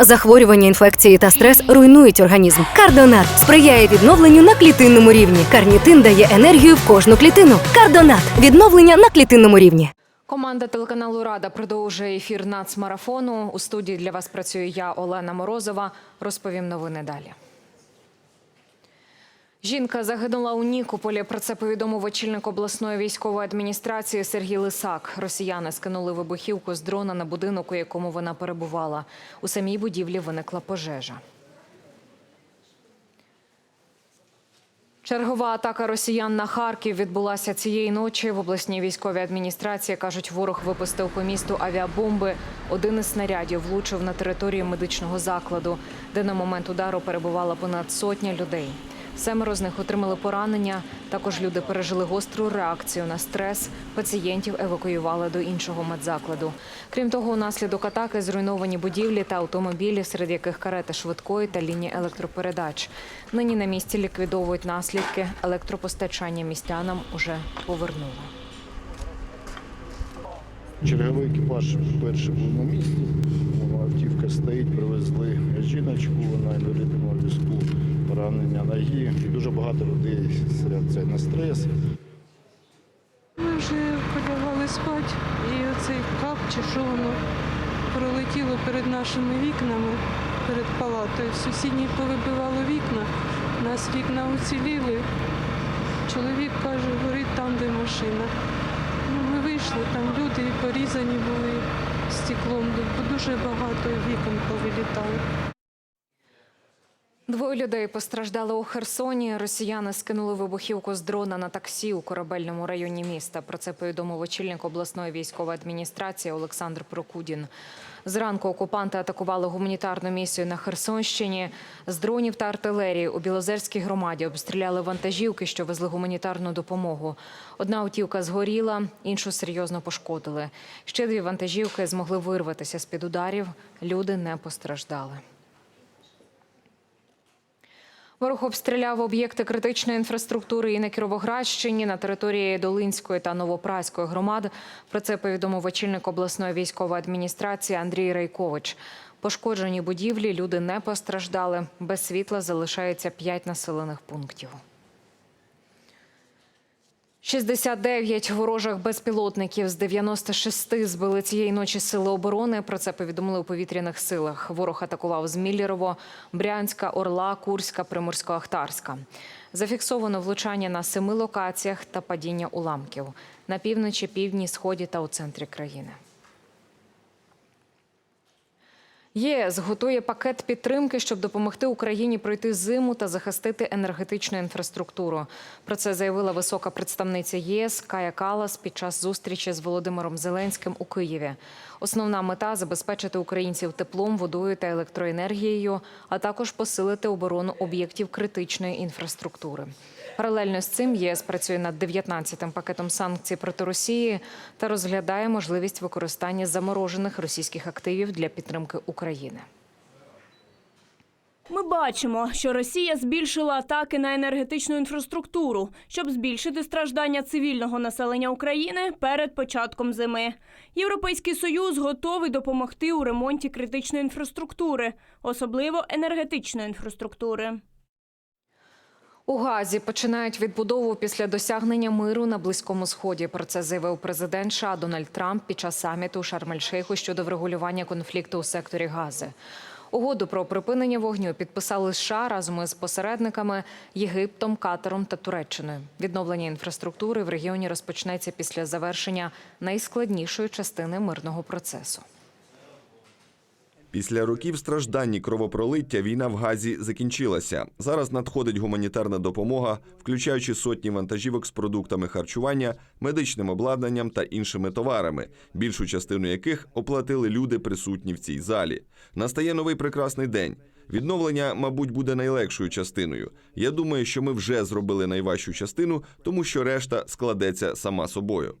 Захворювання, інфекції та стрес руйнують організм. Кардонат сприяє відновленню на клітинному рівні. Карнітин дає енергію в кожну клітину. Кардонат відновлення на клітинному рівні. Команда телеканалу Рада продовжує ефір нацмарафону. У студії для вас працюю я, Олена Морозова. Розповім новини далі. Жінка загинула у Нікополі. Про це повідомив очільник обласної військової адміністрації Сергій Лисак. Росіяни скинули вибухівку з дрона на будинок, у якому вона перебувала. У самій будівлі виникла пожежа. Чергова атака росіян на Харків відбулася цієї ночі. В обласній військовій адміністрації кажуть, ворог випустив по місту авіабомби. Один із снарядів влучив на територію медичного закладу, де на момент удару перебувала понад сотня людей. Семеро з них отримали поранення. Також люди пережили гостру реакцію на стрес. Пацієнтів евакуювали до іншого медзакладу. Крім того, унаслідок атаки зруйновані будівлі та автомобілі, серед яких карета швидкої та лінії електропередач. Нині на місці ліквідовують наслідки. Електропостачання містянам уже повернули. Черговий екіпаж перший був на місці. Автівка стоїть, привезли жіночку, вона інвалідному візку, поранення ноги. І дуже багато людей серед це на стрес. Ми вже полягали спати, і оцей кап чи що воно пролетіло перед нашими вікнами, перед палатою. Сусідні повибивало вікна, нас вікна уціліли. Чоловік каже, горить там, де машина. Вийшли, там люди порізані були стеклом, бо дуже багато вікон повилітало. Двоє людей постраждали у Херсоні. Росіяни скинули вибухівку з дрона на таксі у корабельному районі міста. Про це повідомив очільник обласної військової адміністрації Олександр Прокудін. Зранку окупанти атакували гуманітарну місію на Херсонщині. З дронів та артилерії у Білозерській громаді обстріляли вантажівки, що везли гуманітарну допомогу. Одна автівка згоріла, іншу серйозно пошкодили. Ще дві вантажівки змогли вирватися з під ударів. Люди не постраждали. Ворог обстріляв об'єкти критичної інфраструктури і на Кіровоградщині на території Долинської та Новопраської громад. Про це повідомив очільник обласної військової адміністрації Андрій Райкович. Пошкоджені будівлі, люди не постраждали. Без світла залишається 5 населених пунктів. 69 ворожих безпілотників з 96 збили цієї ночі сили оборони. Про це повідомили у повітряних силах. Ворог атакував з Міллєрово, Брянська, Орла, Курська, Приморсько-Ахтарська. Зафіксовано влучання на семи локаціях та падіння уламків на півночі, півдні, сході та у центрі країни. ЄС готує пакет підтримки, щоб допомогти Україні пройти зиму та захистити енергетичну інфраструктуру. Про це заявила висока представниця ЄС Кая Калас під час зустрічі з Володимиром Зеленським у Києві. Основна мета забезпечити українців теплом, водою та електроенергією, а також посилити оборону об'єктів критичної інфраструктури. Паралельно з цим ЄС працює над 19-м пакетом санкцій проти Росії та розглядає можливість використання заморожених російських активів для підтримки України. Ми бачимо, що Росія збільшила атаки на енергетичну інфраструктуру, щоб збільшити страждання цивільного населення України перед початком зими. Європейський союз готовий допомогти у ремонті критичної інфраструктури, особливо енергетичної інфраструктури. У Газі починають відбудову після досягнення миру на близькому сході. Про це заявив президент США Дональд Трамп під час саміту Шарм-ель-Шейху щодо врегулювання конфлікту у секторі Гази. Угоду про припинення вогню підписали США разом із посередниками Єгиптом, Катаром та Туреччиною. Відновлення інфраструктури в регіоні розпочнеться після завершення найскладнішої частини мирного процесу. Після років страждань і кровопролиття війна в Газі закінчилася. Зараз надходить гуманітарна допомога, включаючи сотні вантажівок з продуктами харчування, медичним обладнанням та іншими товарами, більшу частину яких оплатили люди, присутні в цій залі. Настає новий прекрасний день. Відновлення, мабуть, буде найлегшою частиною. Я думаю, що ми вже зробили найважчу частину, тому що решта складеться сама собою.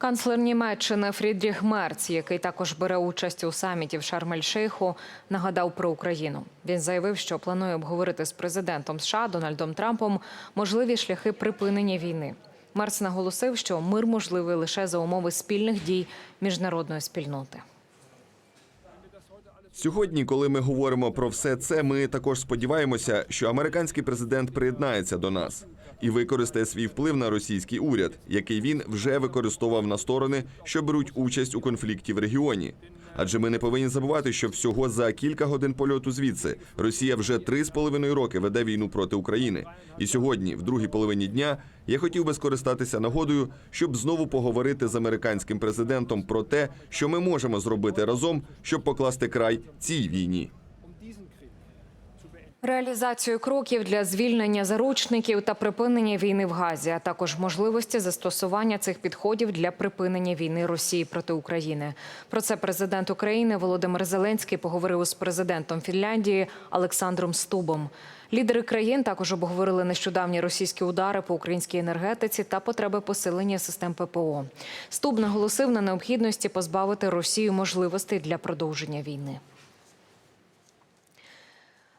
Канцлер Німеччини Фрідріх Мерц, який також бере участь у саміті в Шарм-ель-Шейху, нагадав про Україну. Він заявив, що планує обговорити з президентом США Дональдом Трампом можливі шляхи припинення війни. Мерц наголосив, що мир можливий лише за умови спільних дій міжнародної спільноти. Сьогодні, коли ми говоримо про все це, ми також сподіваємося, що американський президент приєднається до нас і використає свій вплив на російський уряд, який він вже використовував на сторони, що беруть участь у конфлікті в регіоні. Адже ми не повинні забувати, що всього за кілька годин польоту звідси Росія вже три з половиною роки веде війну проти України. І сьогодні, в другій половині дня, я хотів би скористатися нагодою, щоб знову поговорити з американським президентом про те, що ми можемо зробити разом, щоб покласти край цій війні. Реалізацію кроків для звільнення заручників та припинення війни в Газі, а також можливості застосування цих підходів для припинення війни Росії проти України. Про це президент України Володимир Зеленський поговорив з президентом Фінляндії Олександром Стубом. Лідери країн також обговорили нещодавні російські удари по українській енергетиці та потреби посилення систем ППО. Стуб наголосив на необхідності позбавити Росію можливостей для продовження війни.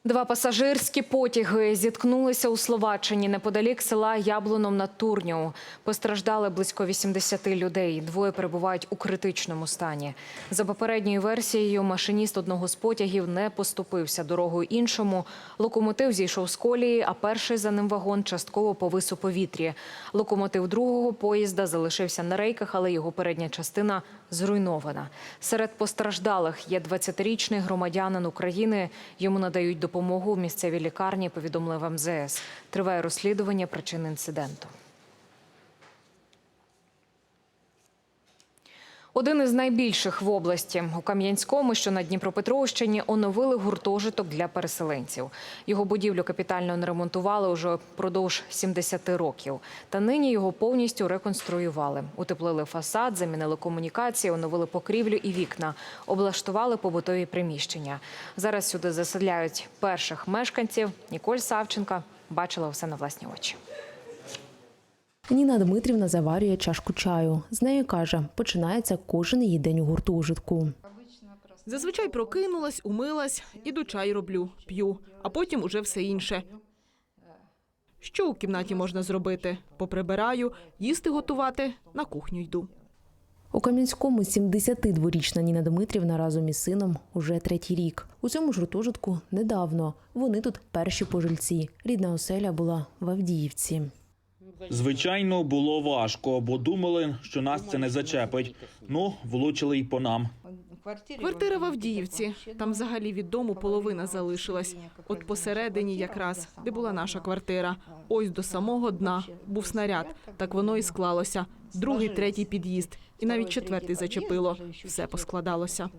Два пасажирські потяги зіткнулися у Словаччині неподалік села Яблуном на Турню. Постраждали близько 80 людей. Двоє перебувають у критичному стані. За попередньою версією, машиніст одного з потягів не поступився дорогою іншому. Локомотив зійшов з колії, а перший за ним вагон частково повис у повітрі. Локомотив другого поїзда залишився на рейках, але його передня частина зруйнована. Серед постраждалих є 20-річний громадянин України. Йому надають допомогу в місцевій лікарні, повідомив МЗС. Триває розслідування причин інциденту. Один із найбільших в області у Кам'янському, що на Дніпропетровщині, оновили гуртожиток для переселенців. Його будівлю капітально не ремонтували уже впродовж 70 років. Та нині його повністю реконструювали. Утеплили фасад, замінили комунікації, оновили покрівлю і вікна, облаштували побутові приміщення. Зараз сюди заселяють перших мешканців. Ніколь Савченка бачила все на власні очі. Ніна Дмитрівна заварює чашку чаю. З нею каже, починається кожен її день у гуртожитку. Зазвичай прокинулась, умилась, іду чай роблю, п'ю, а потім уже все інше. Що у кімнаті можна зробити? Поприбираю, їсти готувати, на кухню йду. У Кам'янському 72-річна Ніна Дмитрівна разом із сином уже третій рік. У цьому ж гуртожитку недавно. Вони тут перші пожильці. Рідна оселя була в Авдіївці. Звичайно, було важко, бо думали, що нас це не зачепить. Ну, влучили й по нам. Квартира в Авдіївці. Там взагалі від дому половина залишилась. От посередині якраз, де була наша квартира. Ось до самого дна був снаряд. Так воно і склалося. Другий, третій під'їзд. І навіть четвертий зачепило. Все поскладалося.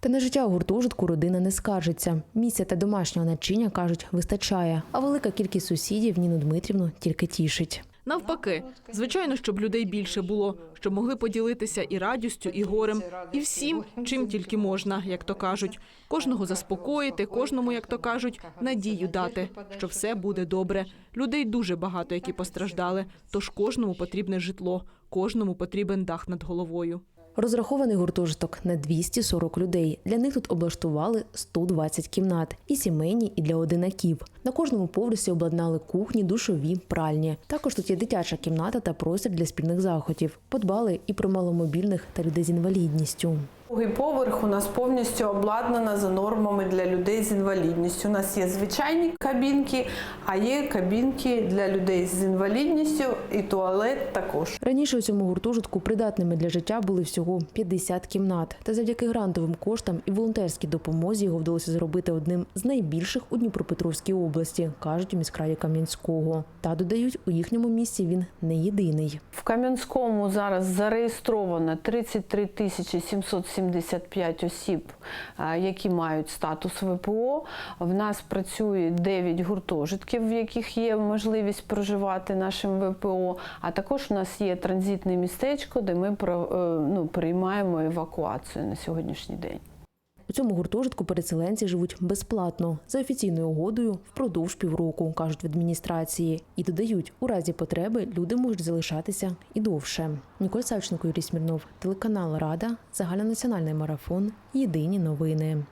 Та на життя у гуртожитку родина не скаржиться. Місця та домашнього начиння, кажуть, вистачає. А велика кількість сусідів Ніну Дмитрівну тільки тішить. Навпаки, звичайно, щоб людей більше було, щоб могли поділитися і радістю, і горем, і всім, чим тільки можна, як то кажуть. Кожного заспокоїти, кожному, як то кажуть, надію дати, що все буде добре. Людей дуже багато, які постраждали. Тож кожному потрібне житло, кожному потрібен дах над головою. Розрахований гуртожиток на 240 людей. Для них тут облаштували 120 кімнат, і сімейні, і для одинаків. На кожному поверсі обладнали кухні, душові, пральні. Також тут є дитяча кімната та простір для спільних заходів. Подбали і про маломобільних та людей з інвалідністю. Другий поверх у нас повністю обладнана за нормами для людей з інвалідністю. У нас є звичайні кабінки, а є кабінки для людей з інвалідністю і туалет також. Раніше у цьому гуртожитку придатними для життя були всього 50 кімнат. Та завдяки грантовим коштам і волонтерській допомозі його вдалося зробити одним з найбільших у Дніпропетровській області, кажуть у міськраді Кам'янського. Та додають, у їхньому місці він не єдиний. В Кам'янському зараз зареєстровано 33 тисячі 775 осіб, які мають статус ВПО. В нас працює 9 гуртожитків, в яких є можливість проживати нашим ВПО. А також у нас є транзитне містечко, де ми е, ну, приймаємо евакуацію на сьогоднішній день. У цьому гуртожитку переселенці живуть безплатно за офіційною угодою впродовж півроку, кажуть в адміністрації. І додають, у разі потреби люди можуть залишатися і довше. Ніколь Савченко, Юрій Смірнов, телеканал Рада, загальнонаціональний марафон. Єдині новини.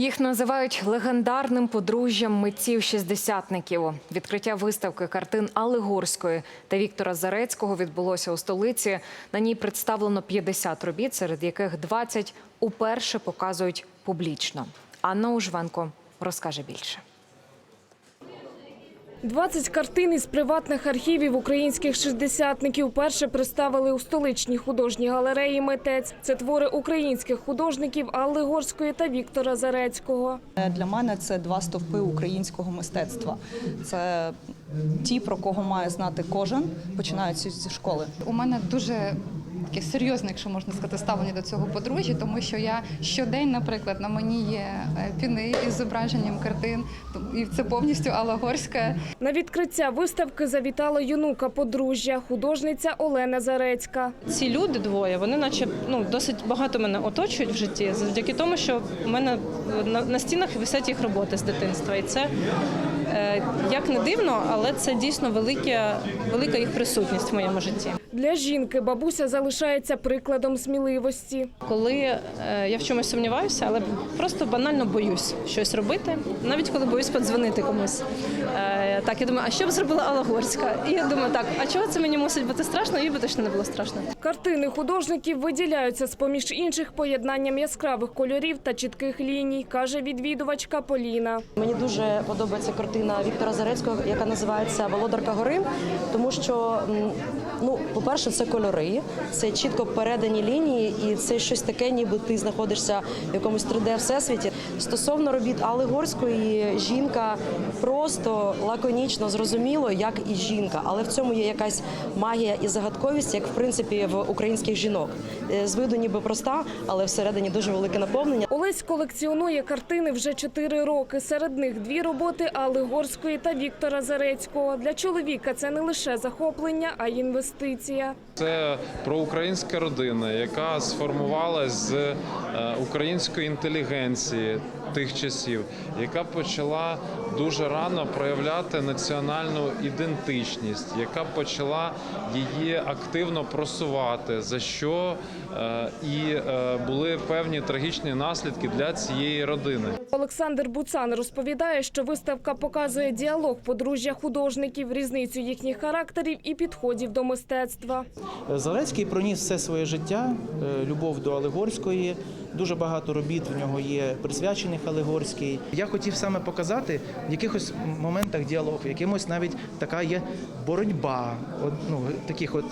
Їх називають легендарним подружжям митців шістдесятників. Відкриття виставки картин Алли Горської та Віктора Зарецького відбулося у столиці. На ній представлено 50 робіт, серед яких 20 уперше показують публічно. Анна Ужвенко розкаже більше. 20 картин із приватних архівів українських шістдесятників перше представили у столичній художній галереї «Митець». Це твори українських художників Алли Горської та Віктора Зарецького. Для мене це два стовпи українського мистецтва. Це ті, про кого має знати кожен, починаючи зі школи. У мене дуже таке серйозне, якщо можна сказати, ставлення до цього подружжя, тому що я щодень, наприклад, на мені є е, піни із зображенням картин, і це повністю Алла Горська. На відкриття виставки завітала юнука подружжя, художниця Олена Зарецька. Ці люди двоє, вони наче ну досить багато мене оточують в житті, завдяки тому, що у мене на, на стінах висять їх роботи з дитинства. І це як не дивно, але це дійсно велике, велика їх присутність в моєму житті. Для жінки бабуся залишається прикладом сміливості. Коли е, я в чомусь сумніваюся, але просто банально боюсь щось робити, навіть коли боюсь подзвонити комусь. Е, так, я думаю, а що б зробила Алла Горська? І я думаю, так, а чого це мені мусить бути страшно? Їй би точно не було страшно. Картини художників виділяються з-поміж інших поєднанням яскравих кольорів та чітких ліній, каже відвідувачка Поліна. Мені дуже подобається картина Віктора Зарецького, яка називається Володарка гори, тому що ну, по-перше, це кольори, це чітко передані лінії, і це щось таке, ніби ти знаходишся в якомусь 3D всесвіті. Стосовно робіт Алли Горської, жінка просто лаконічно зрозуміло, як і жінка, але в цьому є якась магія і загадковість, як в принципі в українських жінок. Е, З виду ніби проста, але всередині дуже велике наповнення. Олесь колекціонує картини вже чотири роки. Серед них дві роботи Алли Горської та Віктора Зарецького. Для чоловіка це не лише захоплення, а інвестиція. Це про українська родина, яка сформувалась з е, української інтелігенції тих часів, яка почала дуже рано проявляти національну ідентичність, яка почала її активно просувати, за що е, і е, були певні трагічні наслідки для цієї родини. Олександр Буцан розповідає, що виставка показує діалог подружжя художників, різницю їхніх характерів і підходів до мистецтва. Зарецький проніс все своє життя, е, любов до Алегорської. Дуже багато робіт в нього є присвячених Алегорській. Я хотів саме показати в якихось моментах діалог, якимось навіть така є боротьба. От, ну, таких от,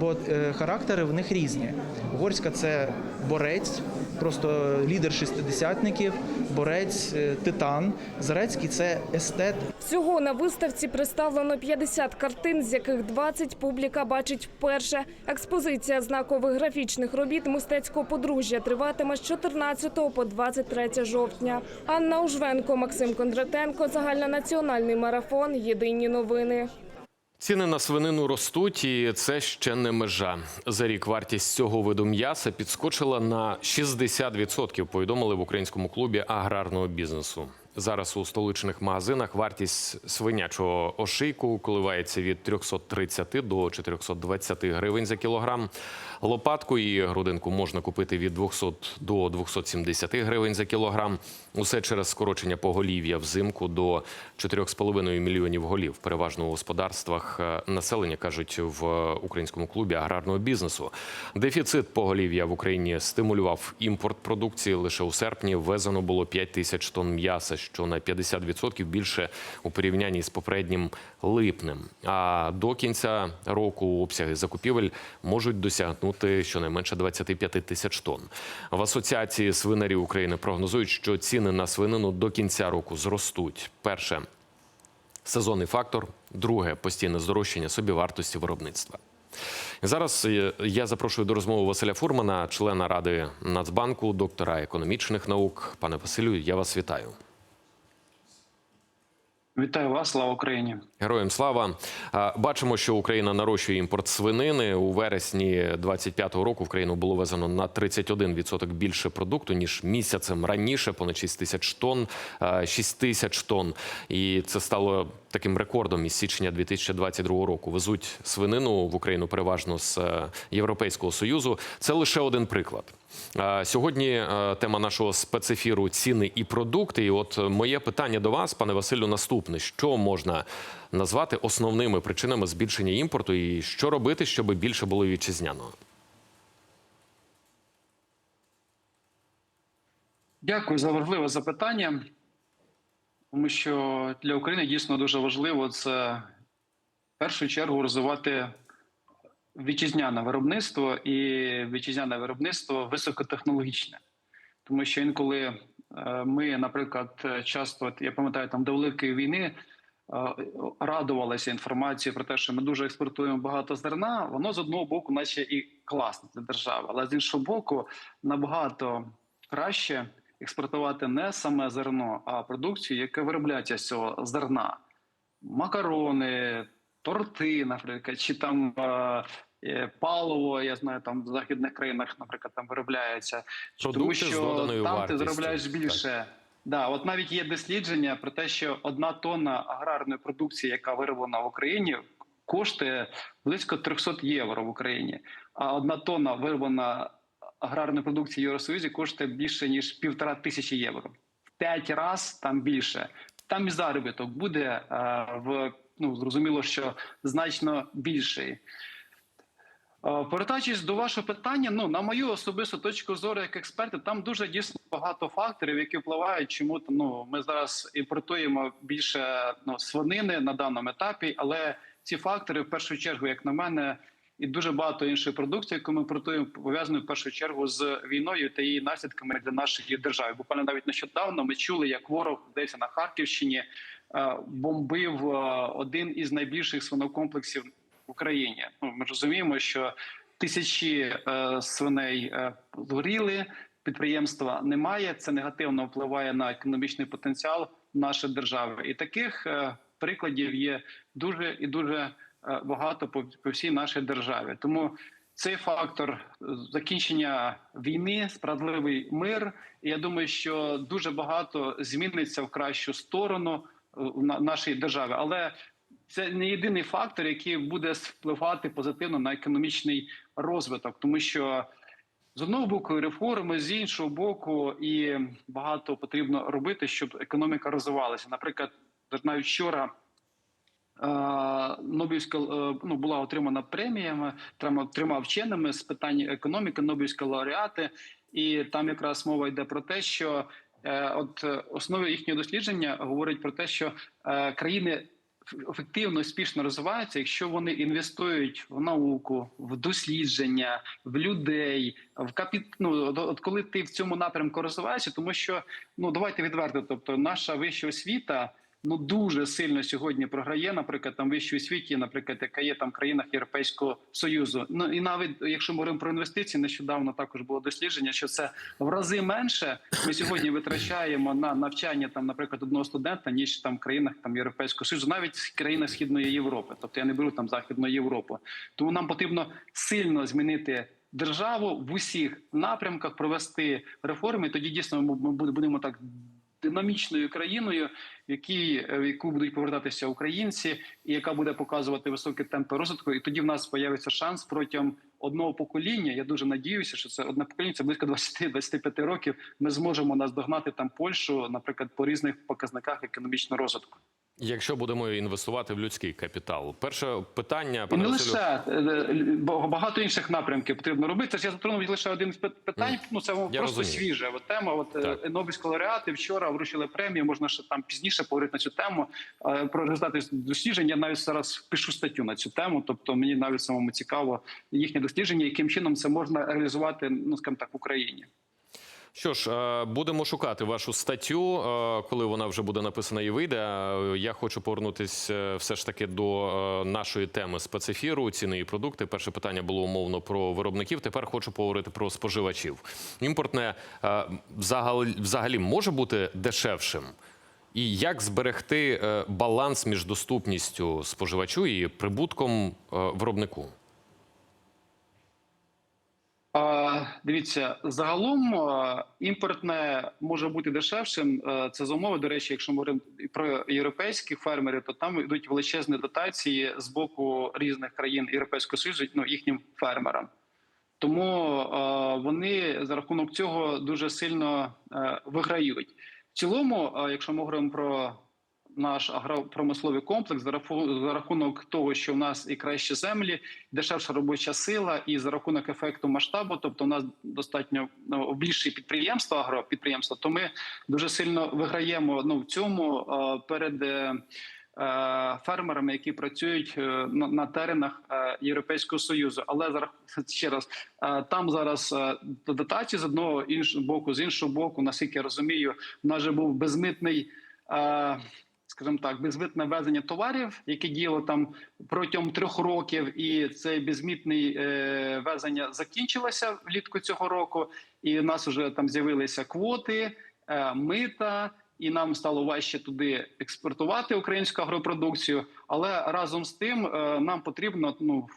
бо е, характери в них різні. Горська це борець, просто лідер шестидесятників, борець, е, титан. Зарецький це естет, Всього на виставці представлено 50 картин, з яких 20 публіка бачить вперше. Експозиція знакових графічних робіт мистецького подружжя триватиме з 14 по 23 жовтня. Анна Ужвенко, Максим Кондратенко, загальнонаціональний марафон. Єдині новини. Ціни на свинину ростуть, і це ще не межа. За рік вартість цього виду м'яса підскочила на 60%, повідомили в українському клубі аграрного бізнесу. Зараз у столичних магазинах вартість свинячого ошийку коливається від 330 до 420 гривень за кілограм. Лопатку і грудинку можна купити від 200 до 270 гривень за кілограм. Усе через скорочення поголів'я взимку до 4,5 мільйонів голів, переважно у господарствах е, населення, кажуть в українському клубі аграрного бізнесу. Дефіцит поголів'я в Україні стимулював імпорт продукції. Лише у серпні ввезено було 5 тисяч тонн м'яса, що на 50% більше у порівнянні з попереднім липнем. А до кінця року обсяги закупівель можуть досягнути щонайменше 25 тисяч тонн. В асоціації свинарів України прогнозують, що ціни на свинину до кінця року зростуть. Перше сезонний фактор, друге постійне здорожчання собівартості виробництва. Зараз я запрошую до розмови Василя Фурмана, члена ради Нацбанку, доктора економічних наук. Пане Василю, я вас вітаю. Вітаю вас, слава Україні. Героям слава бачимо, що Україна нарощує імпорт свинини у вересні 25-го року. В країну було везено на 31% більше продукту ніж місяцем раніше, понад 6 тисяч тонн, а, 6 тисяч тонн. І це стало таким рекордом із січня 2022 року. Везуть свинину в Україну переважно з е, Європейського союзу. Це лише один приклад. Е, Сьогодні е, тема нашого спецефіру ціни і продукти. І от моє питання до вас, пане Василю, наступне: що можна назвати основними причинами збільшення імпорту, і що робити, щоб більше було вітчизняного? Дякую за важливе запитання, тому що для України дійсно дуже важливо це в першу чергу розвивати вітчизняне виробництво і вітчизняне виробництво високотехнологічне. Тому що інколи е, ми, наприклад, часто я пам'ятаю, там до великої війни е, радувалися інформацією про те, що ми дуже експортуємо багато зерна. Воно з одного боку, наче і класно для держави, але з іншого боку, набагато краще експортувати не саме зерно, а продукцію, яка виробляється з цього зерна. Макарони, торти, наприклад, чи там е, паливо, я знаю, там в західних країнах, наприклад, там виробляється. Продукти Тому з що доданою там вартістю, ти заробляєш так. більше. Да, от навіть є дослідження про те, що одна тонна аграрної продукції, яка вироблена в Україні, коштує близько 300 євро в Україні. А одна тонна вироблена аграрної продукції в Євросоюзі коштує більше ніж півтора тисячі євро. В п'ять разів там більше. Там і заробіток буде е, в ну зрозуміло, що значно більший. Е, Повертаючись до вашого питання, ну на мою особисту точку зору як експерта, там дуже дійсно багато факторів, які впливають, чому ну ми зараз імпортуємо більше ну, свинини на даному етапі, але ці фактори, в першу чергу, як на мене, і дуже багато іншої продукції, яку ми імпортуємо, пов'язані в першу чергу з війною та її наслідками для нашої держави. Буквально навіть нещодавно ми чули, як ворог десь на Харківщині е, бомбив е, один із найбільших свинокомплексів в Україні. Ну ми розуміємо, що тисячі е, свиней е, згоріли, підприємства немає. Це негативно впливає на економічний потенціал нашої держави. І таких е, прикладів є дуже і дуже е, багато по, по всій нашій державі. Тому цей фактор е, закінчення війни, справедливий мир. І я думаю, що дуже багато зміниться в кращу сторону е, в на- нашій державі, але це не єдиний фактор, який буде впливати позитивно на економічний розвиток, тому що з одного боку реформи, з іншого боку, і багато потрібно робити, щоб економіка розвивалася. Наприклад, навіть вчора. е, Нобелівська е, ну була отримана преміями трьома вченими з питань економіки, Нобелівська лауреати, і там якраз мова йде про те, що е, от основи їхнього дослідження говорить про те, що е, країни ефективно успішно розвиваються, якщо вони інвестують в науку, в дослідження, в людей, в капіт... ну, от- коли ти в цьому напрямку розвиваєшся, тому що ну давайте відверто, тобто наша вища освіта. Ну дуже сильно сьогодні програє, наприклад, там вищій освіті, наприклад, яка є там в країнах Європейського союзу. Ну і навіть якщо ми говоримо про інвестиції, нещодавно також було дослідження, що це в рази менше. Ми сьогодні витрачаємо на навчання там, наприклад, одного студента, ніж там в країнах там Європейського союзу, навіть в країнах Східної Європи. Тобто я не беру там Західну Європу. Тому нам потрібно сильно змінити. Державу в усіх напрямках провести реформи. Тоді дійсно ми будемо так динамічною країною, в в яку будуть повертатися українці, і яка буде показувати високі темпи розвитку. І тоді в нас з'явиться шанс протягом одного покоління. Я дуже надіюся, що це одне покоління, це близько 20-25 років. Ми зможемо наздогнати там Польщу, наприклад, по різних показниках економічного розвитку. Якщо будемо інвестувати в людський капітал, перше питання, пане не лише е, багато інших напрямків потрібно робити. Це я затронув лише один з пит- питань. Ну це просто розумію. свіже от тема. От е, Так. Нобелівські лауреати вчора вручили премію. Можна ще там пізніше поговорити на цю тему. Е, Про результати досліджень я навіть зараз пишу статтю на цю тему. Тобто мені навіть самому цікаво їхнє дослідження, яким чином це можна реалізувати, ну скажімо так, в Україні. Що ж, е, будемо шукати вашу статтю, е, коли вона вже буде написана і вийде. Е, Я хочу повернутися все ж таки до нашої теми спецефіру, ціни і продукти. Перше питання було умовно про виробників. Тепер хочу поговорити про споживачів. Імпортне взагалі, може бути дешевшим. І як зберегти баланс між доступністю споживачу і прибутком виробнику? Дивіться, загалом імпортне може бути дешевшим. Е, Це за умови. До речі, якщо ми говоримо про європейських фермерів, то там йдуть величезні дотації з боку різних країн Європейського Союзу ну, їхнім фермерам. Тому вони за рахунок цього дуже сильно е, виграють. В цілому, якщо ми говоримо про наш агропромисловий комплекс, за рахунок того, що в нас і кращі землі, дешевша робоча сила, і за рахунок ефекту масштабу, тобто у нас достатньо ну, більші підприємства, агропідприємства, то ми дуже сильно виграємо ну, в цьому перед. е, е, Фермерами, які працюють е, на, на теренах Європейського союзу, але зараз ще раз там зараз дотації з одного іншого боку, з іншого боку, наскільки я розумію, в нас же був безмитний. Скажімо так, безмитне ввезення товарів, яке діяло там протягом трьох років, і це безмітне е, везення закінчилося влітку цього року. І в нас вже там з'явилися квоти, е, мита, і нам стало важче туди експортувати українську агропродукцію. Але разом з тим е, нам потрібно ну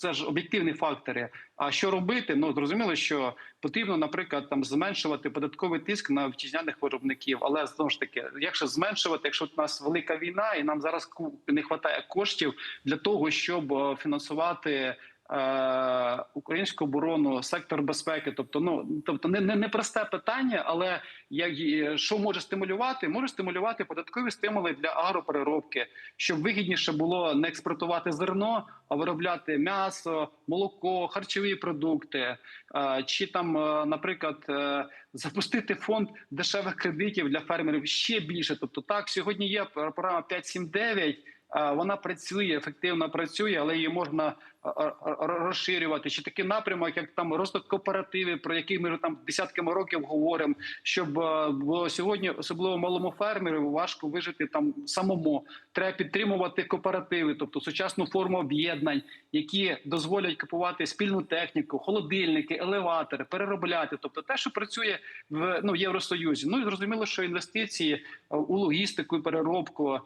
це ж об'єктивні фактори. А що робити? Ну зрозуміло, що потрібно, наприклад, там зменшувати податковий тиск на вітчизняних виробників. Але знову ж таки, якщо зменшувати, якщо у нас велика війна, і нам зараз не вистачає коштів для того, щоб е, фінансувати. Е, Українську оборону, сектор безпеки, тобто, ну тобто не, не, не просте питання, але як що може стимулювати? Може стимулювати податкові стимули для агропереробки, щоб вигідніше було не експортувати зерно, а виробляти м'ясо, молоко, харчові продукти, е, чи там, е, наприклад, запустити фонд дешевих кредитів для фермерів ще більше. Тобто, так сьогодні є програма 5.7.9, е, Вона працює ефективно працює, але її можна розширювати. Чи такий напрямок, як там розвиток кооперативів, про який ми там десятками років говоримо, щоб бо сьогодні, особливо малому фермеру, важко вижити там самому. Треба підтримувати кооперативи, тобто сучасну форму об'єднань, які дозволять купувати спільну техніку, холодильники, елеватори, переробляти, тобто те, що працює в ну Євросоюзі. Ну і зрозуміло, що інвестиції у логістику і переробку.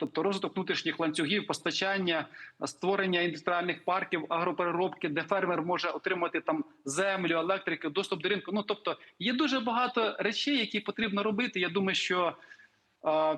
Тобто розвиток внутрішніх ланцюгів, постачання, створення індустріальних парків, агропереробки, де фермер може отримати там землю, електрику, доступ до ринку. Ну тобто є дуже багато речей, які потрібно робити. Я думаю, що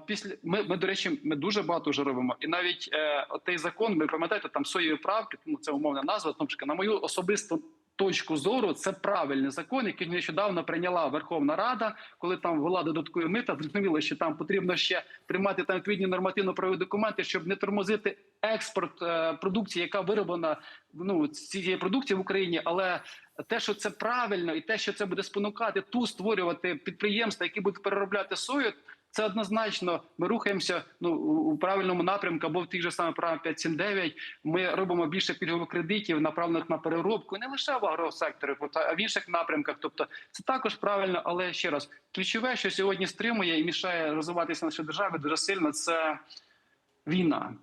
після ми, ми, до речі, ми дуже багато вже робимо. І навіть е, той закон, ви пам'ятаєте, там соєві правки, ну це умовна назва. Тому що, на мою особисту точку зору, це правильний закон, який нещодавно прийняла Верховна Рада, коли там ввела додаткові мита. Зрозуміло, що там потрібно ще приймати там відповідні нормативно-правові документи, щоб не тормозити експорт е, продукції, яка вироблена ну цієї продукції в Україні, але те, що це правильно, і те, що це буде спонукати ту створювати підприємства, які будуть переробляти сою. Це однозначно. Ми рухаємося ну у правильному напрямку, або в тих же саме програмах 5.7.9 Ми робимо більше пільгових кредитів, направлених на переробку, не лише в агросекторі, а в інших напрямках. Тобто, це також правильно, але ще раз ключове, що сьогодні стримує і мішає розвиватися нашій державі дуже сильно. Це війна.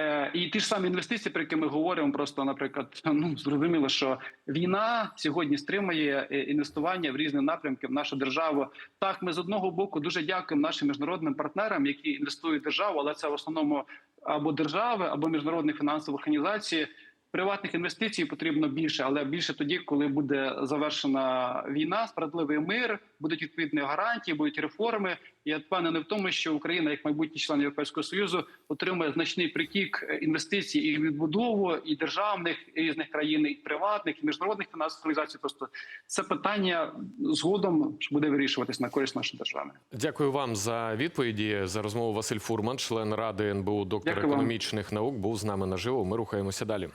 Е, і ті ж самі інвестиції, про які ми говоримо, просто, наприклад, ну зрозуміло, що війна сьогодні стримує е, інвестування в різні напрямки в нашу державу. Так, ми з одного боку дуже дякуємо нашим міжнародним партнерам, які інвестують в державу, але це в основному або держави, або міжнародні фінансові організації. Приватних інвестицій потрібно більше, але більше тоді, коли буде завершена війна, справедливий мир, будуть відповідні гарантії, будуть реформи. Я впевнений в тому, що Україна, як майбутній член Європейського союзу, отримає значний притік інвестицій і відбудову і державних і різних країн, і приватних, і міжнародних фінансових організацій. Просто це питання згодом буде вирішуватись на користь нашої держави. Дякую вам за відповіді за розмову. Василь Фурман, член ради НБУ, доктор Дякую вам. економічних наук, був з нами наживо. Ми рухаємося далі.